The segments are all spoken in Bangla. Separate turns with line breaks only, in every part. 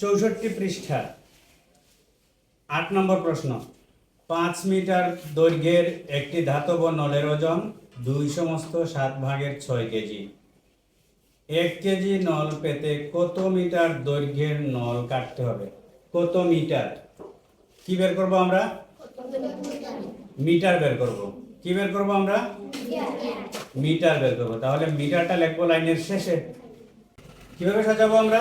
চৌষট্টি পৃষ্ঠা। আট নম্বর প্রশ্ন। পাঁচ মিটার দৈর্ঘ্যের একটি ধাতব নলের ওজন দুই সমস্ত সাত ভাগের ছয় কেজি। এক কেজি নল পেতে কত মিটার দৈর্ঘ্যের নল কাটতে হবে? কত মিটার? কি বের করব আমরা? মিটার বের করব। কি বের করব আমরা? মিটার বের করব। তাহলে মিটারটা লিখব লাইনের শেষে। কীভাবে সাজাবো আমরা?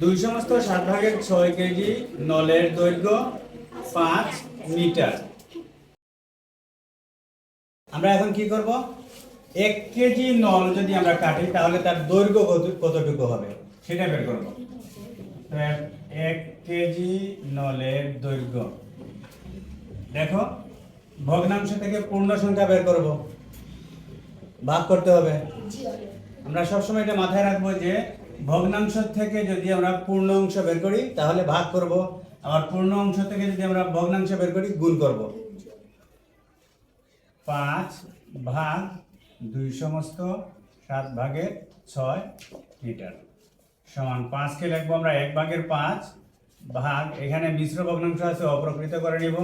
দুই সমস্ত সাত ভাগের ছয় কেজি নলের দৈর্ঘ্য পাঁচ মিটার। আমরা এখন কি করব? এক কেজি নল যদি আমরা কাটি তাহলে তার দৈর্ঘ্য কতটুকু হবে? সেটা বের করব। এক কেজি নলের দৈর্ঘ্য। দেখো ভগ্নাংশ থেকে পূর্ণ সংখ্যা বের করব। ভাগ করতে হবে। আমরা সবসময় এটা মাথায় রাখব যে ভগ্নাংশ থেকে যদি আমরা পূর্ণ অংশ বের করি, তাহলে ভাগ করব। আবার পূর্ণ অংশ থেকে যদি আমরা ভগ্নাংশ বের করি, গুণ করব। পাঁচ ভাগ দুই সমস্ত, সাত ভাগের ছয় মিটার। সমান পাঁচকে লিখব আমরা? এক ভাগের পাঁচ ভাগ, এখানে মিশ্র ভগ্নাংশ আছে, অপ্রকৃত করে নিব।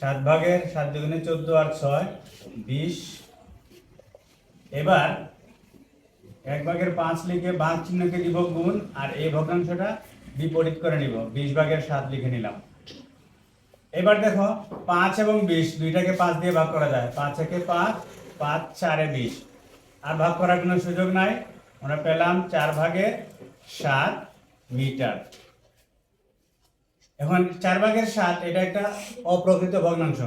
সাত ভাগের সাত দুগুণে চোদ্দ আর ছয়, বিশ। এবার এক ভাগের পাঁচ লিখে ভাগ চিহ্নকে দিব গুণ, আর এই ভগ্নাংশটা বিপরীত করে নিব। বিশ ভাগের সাত লিখে নিলাম। এবার দেখো, পাঁচ এবং বিশ, দুইটাকে পাঁচ দিয়ে ভাগ করা যায়। পাঁচ একে পাঁচ পাঁচ চারে বিশ। আর ভাগ করার কোনো সুযোগ নাই। আমরা পেলাম চার ভাগের সাত মিটার। এখন চার ভাগের সাত, এটা একটা অপ্রকৃত ভগ্নাংশ।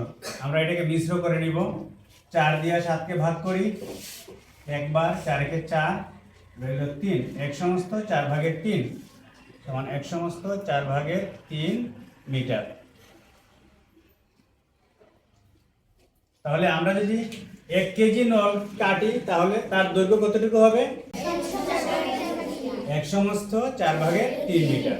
আমরা এটাকে মিশ্র করে নিব। চার দিয়ে সাতকে ভাগ করি। একবার চারকে চার রইল তিন। এক সমস্ত চার ভাগের তিন সমান এক সমস্ত চার ভাগের তিন মিটার। তাহলে আমরা যদি এক কেজি নল কাটি তাহলে তার দৈর্ঘ্য কতটুকু হবে? এক সমস্ত চার ভাগের তিন মিটার।